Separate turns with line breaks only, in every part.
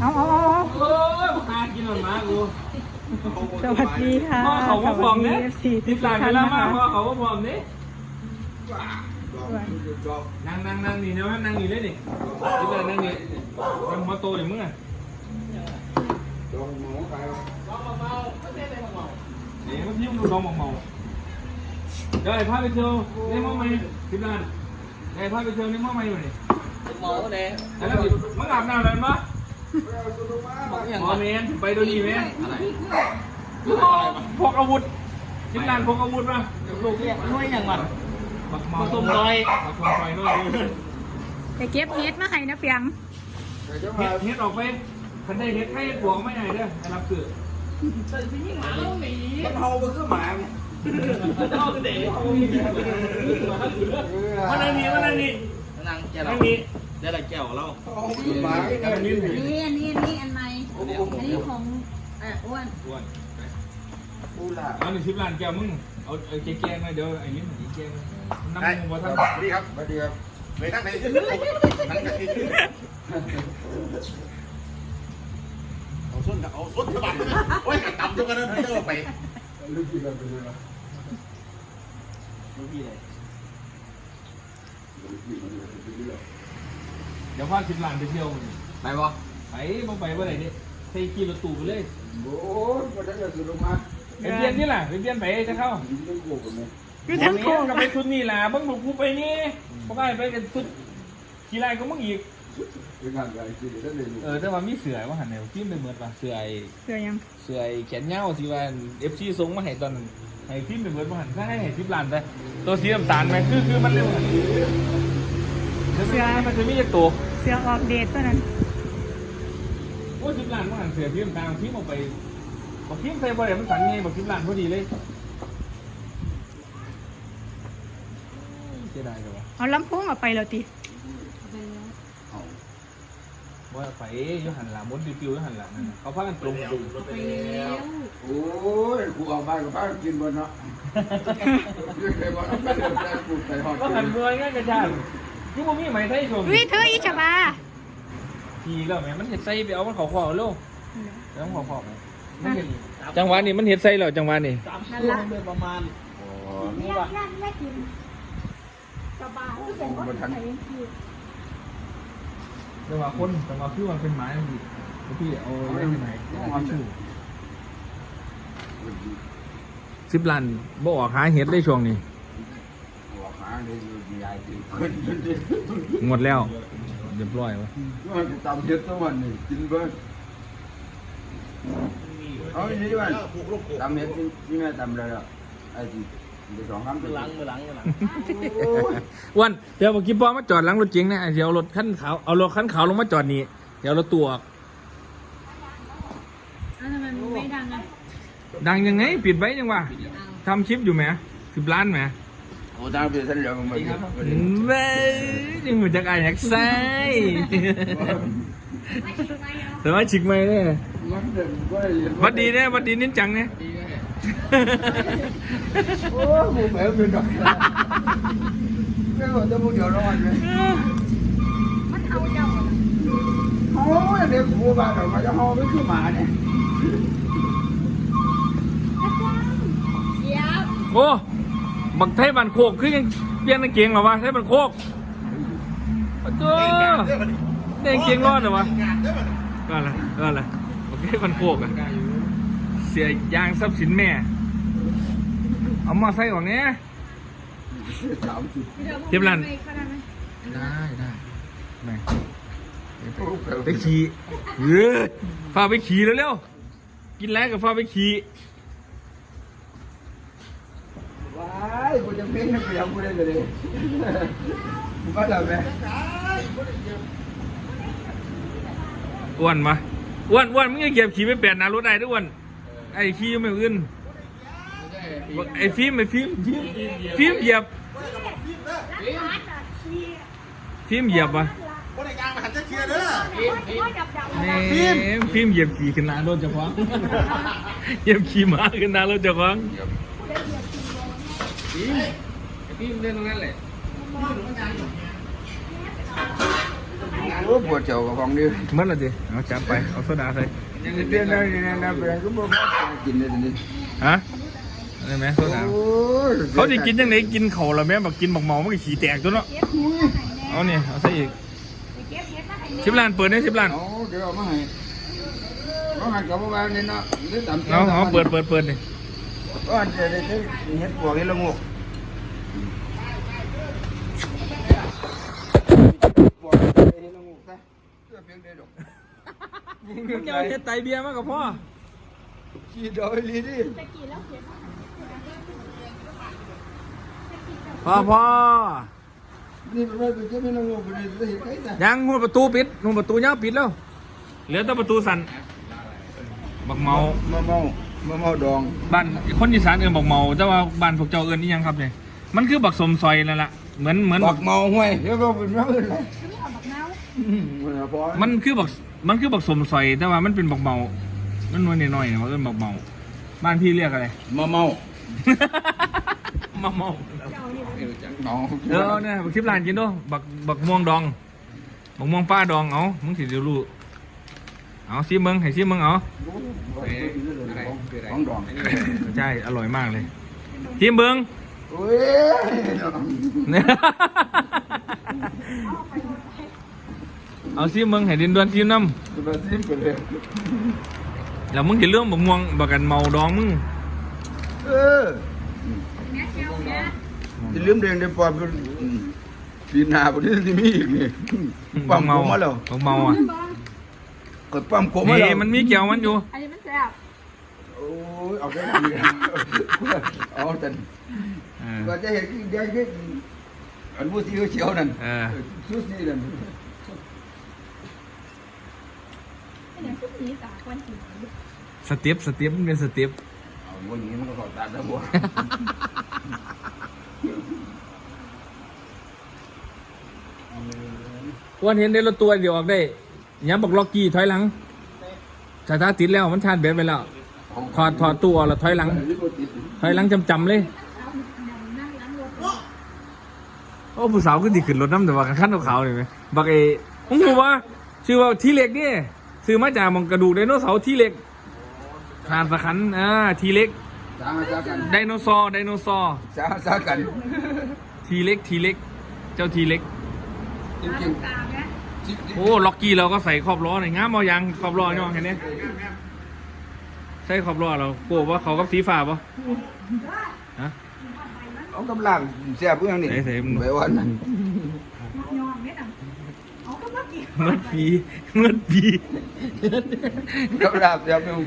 เอาเอาเอาเอา
โอ้ยมากินหน่อยมากู
สวัสดีค่ะ
พ่อเขาว่าพร้อม
สวั
เนี่ย
ดี FC ทุ
สิ
ก
บหลานเว
ท่าน
ลา
นะ
มา
คะ
พ่อเขาว่าพร้อมเนี่ยนั่งนั่งนั่งนี่เนาะนั่งนี่เลยนี่สิบหลานนั่งนี่นั่งมาโตอย่างมึงอะเดี๋ยวมันยิ้มดูดองเมาๆเดี๋ยวไอ้พาไปเที่ยวในหม้อไหมสิบหลานไอ้พาไปเที่ยวในหม้อไหมอยู่นี่
เมาเลย
แล้วมึงอาบน้ำอะไรมั้ย
บอกอย่าง
หมอ
ว่า
เมนไปโดนีแม่
อะไร
พกอาวุธสิบหลานพกอาวุธมา
ลูกเรียกน้อยอย่างมัน
บักเมา
ผสมลอย
บักเมาไฟด้วย
ไปเก็บเฮ็ดมาให้นะเปียง
เฮ็ดเฮ็ดออกไปคันได้เฮ็ดให้บวกไม่ได้เด้อให้รับคือ
มันเฮามันก็หมาไงเฮาเด็ก
มานั่งนี่มานั่งนี่
นั่งแก้ว
นั่งนี่
ได้ละแก้วเรา
นั่งนี่
นี่อันนี้อันนี้อันใหม่อันนี้ของเอ่ออ้วน
อ้วนเอาหนึ่งสิบล้านแก้วมึง เอาเอาแกงๆมาเดี๋ยวไอ้ลิ้นอีกแกงนั่งมึงบ่ทัน
สวัสดีครับสวัสดีครับไปนั่งไหนนั่งไหนเอาส้นเอาส้นฉบับโอ้ยต่ำจังกันนะเจ้าไป
ลูกพี่เลย
เดี๋ยวพาสิบล้านไปเที่ยวมื้อนี้
ไปบ่
ไปบ่ไปบ่ได้เด้ใส่ขี่รถตู้ไปเลย
โอ้ยมาได้เลยสุดลงมา
ไปเปลี่ยนนี่ล่ะไปเปลี่ยนไปจะเข้า
ยิงต้องโกกันเลย
อยู่ทั้งโค
ก็ไปชุดนี่ล่ะเบิ่งลูกกูไปนี่บ่ได้ไปกันชุดขี่ไล่ก็มึงอีก
เป็นงานอะไรกินได้เลย
เออแต่ว่ามีเสือว่าหันแนวฟิล์มไปเหมือนป่ะเสือไอ้
เสือยัง
เสือไอ้แขนยาวที่ว่าเอฟซีส่งมาให้ตอนนั้นให้ฟิล์มไปเหมือนว่าหันถ้าให้ให้สิบล้านไปตัวสีน้ำตาลไหมคือคือมันเร็ว หันเสือมันจะมีจะตัว
เสือออกเดทตัวนั้น
โอ้สิบล้านว่าหันเสือฟิล์มตามฟิล์มออกไปบอกฟิล์มใส่บ่ได้มันสั่นไงบอกสิบล้านพอดีเลยเสียดายจังวะ
เอาลำโพงออกไปแล้วติ
ว่าไปอยูหันหลังมดปิวๆอยูหันหลังนั่นน่ะเขาพากันตรงตรง
ไปแล้ว
โอ้ยกูเอาบ้านกับบ้านกินบนเนาะยังไงบ้างไม่ได้ใจกูใจหอด
ก็หันเมืองง่ายกระชาก ยุบมีไหมไทยชม
วิเธออีฉบา
ทีแล้วแม่มันเห็ดใส่ไปเอามันเขาขอเร็วแล้วมันเขาขอไหมมันเห็ดจังหวะนี้มันเห็ดใส่แล้วจังหวะนี้
สามชั่วโมงประมาณ
แยกแยกแยกกินสบายที่เป็นคนไทยคือ
จังหวะคนจังหวะคือมันเป็นไม้พี่พี่เอาไว้ที่ไหนสิบล้านบ่ออกหาเห็ดได้ช่วงนี้
หัวขาเลยมียายกินขึ้น
หมดแล้วเรียบร้อยวะ
มันตำเย็ดตัวมันนี่กินเบิ้ลเอาอย่างนี้วันตำเย็ดที่แม่ตำเลยอะไอ้ที่เดี๋ยวสองคำ
มือหลังมือหลังมือหลัง
วันเดี๋ยวเมื่อกี้ปอมาจอดหลังรถเก๋งนะเดี๋ยวเอารถขั้นขาวเอารถขั้นขาวลงมาจอดนี่เดี๋ยวเราตัวออก
อ้าวทำไมมันไม่ดังอะ
ดังยังไง ปิดไว้ยังวะทำคลิปอยู่ไหมสิบล้านไหม
โอ้ตามเพื่อนเดี๋ยวมันมาเยอะ
เว้ยนี่เหมือนจากไอ้แฮกไซแต่ว่าชิกไหมเนี่ย
มันเดินก็เห็น
หวัดดีเนี่ยหวัดดีนิดจังเนี่ย
โอ้หมูแมวเป็นดอกไม่รู้จะมึงเดี๋ยวรอดไหม
มันเอาเจ้า
โอ้ยเด็กกูบ้านเรามาจะห้องไม่คือหมาเนี่ย
เยียบ
โอ้ บักไทยบันโคกคือยังเปลี่ยนกางเกงเหรอวะไทยบันโคกโอ้โหเด็กเกงรอดเหรอวะก็อะไรก็อะไรบักไทยบันโคกอะเสียยางทรัพย์สินแม่ เอามาใส่ของเนี้ย
สามสิบ
เทียบลัน
ไปเขาได้ไหม
ได้ได้ไม่
โอ้แมว
ไปขี่เฮ้ยฟ้าไปขี่เร็วๆกินแล้วกับฟ้าไปขี่
กูจะเป็นนักเรียนกูได้เลยมึงก็ทำไหม
อ้วนมาอ้วนอ้วนมึงจะเก็บขี่ไปแปดนารถได้ด้วยอ้วนไอ้ขี่ไม่อื่นไอ้ฟิล์มไอ้ฟิล์มฟิล์มฟิล์มเหยียบฟิล์มเหยียบวะ
คนในกลางมาหันจะเชียร์เด้อ
นี่ฟิล์มเหยียบขี่ขึ้นหน้ารถเจ้าของเหยียบขี่ม้าขึ้นหน้ารถเจ้าของ ฟิล์มไอ้ฟิล์มเล่นตรงนั้นแหละ
งานโอ้ปวดเจ้ากับของดี
เมื่อไหร่ดิเอาจับไป เอาโซดาใส่
ยังเปลี่ยนได้ยังไงนะเปลี่ยนก็บ่พอกินได้ทีนี้
ฮะได้ไหมโซดา
โอ้ย
เขาจะกินยังไงกินเขาละแม่แบบกินบักเมามันก็ขี้แตกตัวเนาะเอาเนี่ยเอาใส่อีกชิบล้านเปิดได้ชิบล้าน
เอาเดี๋ยวเอามาให้เอาให้กับว่านี่เนาะเดี๋ยวตาม
เอาเอาเปิดเปิดเปิดดิ
ก็จะได้เฮ็ดพวกนี้ละงูพ เพื่อเพียงได้ดอก
มึงอย่าเอาเฮ็ดไตเบียร์มากับพ่อ
ขี้ดอยลีดิ
พ่อพ่อ
นี่เป็นว่าตัวเจ้าไม่ละงูบ่ได้สิเฮ็ดไผจ้ะ
ยังหัวประตูปิดหัวประตูยังปิดแล้ว เหลือแต่ประตูสั่นบักเมา
มาเมามาเมาดอง
บ้านคนอีสานเอิ้นบักเมา แต่ว่าบ้านพวกเจ้าเอิ้นนี่ยังครับเนี่ยมันคือบักสมซอยนั่นแหละเหมือนเหมือน
บักเมาห้วยเดี๋ยวก็เป็นว่าอื่นเลยอืมมันเอาพอ
มันคือบักมันคือบักสมซอยแต่ว่ามันเป็นบักเมา มันน้อยน้อยๆนะว่าเอิ้นบักเมา บ้านพี่เรียกอะไร
มาเมา
มาเมา
เมา
เออเนี่ยบักทิพย์ลานกินด้วยบักบักม่วงดองบักม่วงป้าดองเอามึงสิเดี๋ยวรู้เอาซิมึงให้ซิมึงเอา
ของดอง
ใช่อร่อยมากเลยซิมเบิ้ง
โอ้ย
เนี่ย เอาซิมึงให้ดินดวนซิมน้
ตัวละสิบไปเลยำ
แล้วมึงเห็นเรื่องบักม่วงบักกันเมาดองมึง
เออจะลืมเรียนได้ปอบเป็นปีหน้าบ่ได้สิมีอีกนี่ปั๊มโคมาแล้ว
บักเมาอะ
ก็ปั๊มโคมาแล้ว
นี่มันมีเกี่ยวมันอยู่
อันนี้มันแซ่บ
โอ้ยเอาไปนี่เอาแต่
เออ
ก็จะเห็นเดี๋ยวนี้อันมูสีเขียวนั่น
เออ
ซูซี่นั่น
อันนี้คือ สีตาควันสี
สเต็ปสเต็ปมันเป็นสเต็ป
เอาวันนี้มันก็เข้าตาแล้วบ่
วันเห็นได้รถตัวเดียวออกได้ย้ำบอกล็อกกี้ถอยหลังสตาร์ทติดแล้วมันชาร์จแบตไปแล้วถอดถอดตัวแล้วถอยหลัง ถอยหลังจำจำๆเลยโอ้ผู้สาวก็ดีขึ้นรถน้ำแต่ว่าขั้นขาวๆเลยไหมบักเอผมรู้ว่าชื่อว่าทีเล็กเนี่ย ซื้อมาจากหมองกระดูกไดโนเสาร์ทีเล็กทานสะขันอ่าทีเล็ก
สามาสากัน
ไดโนเสาร์ไดโนเสาร์
สาสากัน
ทีเล็กทีเล็ก เจ้าทีเล็ก
จริง
ตาเนี่ย
ๆ
โอ้ล็อกกี้เราก็ใส่ขอบล้อหน่อยง้ามเอายางขอบล้อนี่มองเห็นไหมใส่ขอบล้อเรากลัวว่าเขากับสีฟ้าปะฮะ
เอากำลังเสียเพื่อนนี่
ใส่ๆมึง
ไปวันนั้น
ยองเนี่ยนะเอา ก็มากิน
เงินปีเงินปี
กำลังเสียเพื่อน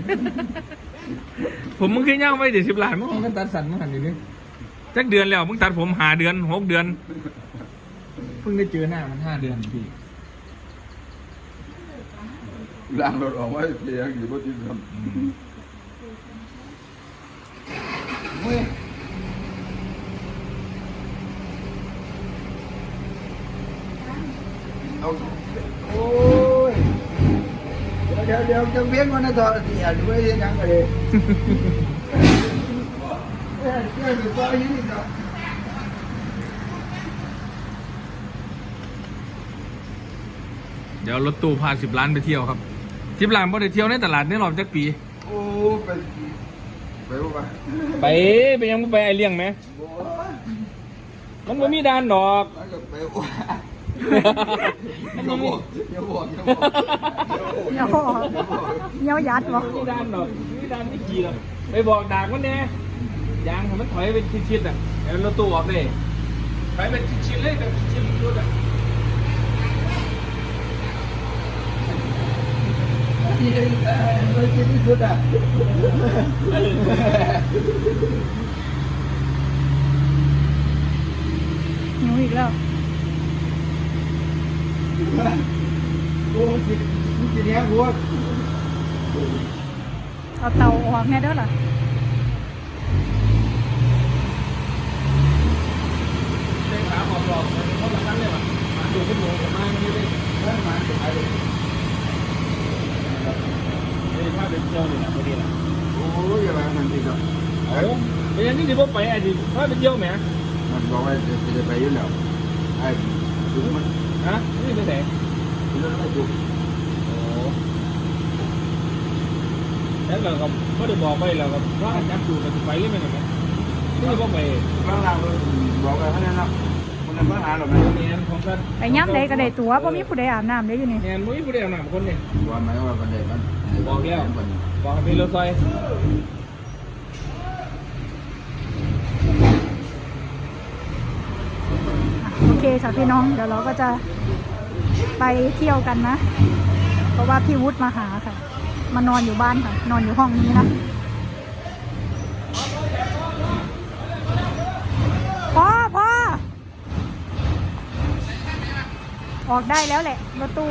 ผมมึงเคยย่างไปเดี๋ยวสิบล้านมึงเอาเงินตัดสันมึงหันอยู่นี่จักเดือนแล้วมึงตัดผมหาเดือนหกเดือน เพิ่งได้เจอหน้ามันห้าเดือนพี่
ล้างรถออกไว้เสียอยู่บนที่ท
อืมำ
เมื่อเอาโอ้ย เดี๋ยวเดี๋ยวจะเวียนวันนั้นต่อเสียหรือว่ายังไงเลยเออเจ้าอยู่ก็ยี่นี่ต่อ
เดี๋ยวรถตู้พาสิบล้านไปเที่ยวครับสิบล้านบ่ได้เที่ยวในตลาดนี่หรอกจักปี
โอ้ไปไปว่า
ไปไปยังบ่ไปไอเลี้ยงไหม
โอ้ย
มันบ่มีดานดอก
แล้วก็ไปว่าอย่าบอกอย่าบอกอย่าบอก
เดี๋ยวเดี๋ยวยัดบ่
มีดานดอกมีดานไม่กี่หรอกไปบอกดากมันแน่ยางให้มันถอยเป็นชิดๆอะเดี๋ยวรถตู้ออกเลยถอยเป็นชิดๆเลยแบบชิดๆรุดอะ
ที่เออที่สุดอะ
หิวอีกแล้ว
โอ้จิ ตจิตแย่หัว
เอาเตาออกแน่เด้อล่ะ
เส้นขาขอบหลอกเขาละกันเลยว่ะมาดูขึ้นลงมาอย่างนี้เลย
แล้วมาจะไป
นี่ถ้าเป็นเที่ยวนี่นะพอดีนะ
โอ้ยอย่ามามันจริงครับ
โอ้เป็นอย่างนี้ดิบ่ไปอะดิถ้าเป็นเที่ยวแหม
มันบอกว่าจะไปอยู่แล้วไอ้ถึงมัน
ฮะนี่ไปไหน
ถึงมันไม่ถูก
โอ้ แล้วเราก็ไม่ได้บอกไปเราก็ว่าจับดูกันไปเลยไหมเนี่ยไม่ได้บอกไป
ข้างล่างบอกไปเท่านั้นนะคนนั้นมาหาหรอกนะ
แงนของกัน
ไปย่ำใดก็ได้ตัวเพราะมีผู้ใดอาบน้ำได้อยู่นี่
แงนมุ้ยผู้เดียวหนามคนเนี่ย
ว่าไหมว่าประเด็นมัน
บอกแล้วบอกให้ไปรถไฟ
โอเคค่ะพี่น้องเดี๋ยวเราก็จะไปเที่ยวกันนะ เพราะว่าพี่วุฒิมาหา มานอนอยู่บ้านค่ะ นอนอยู่ห้องนี้นะพ่อพ่อออกได้แล้วแหละรถตู้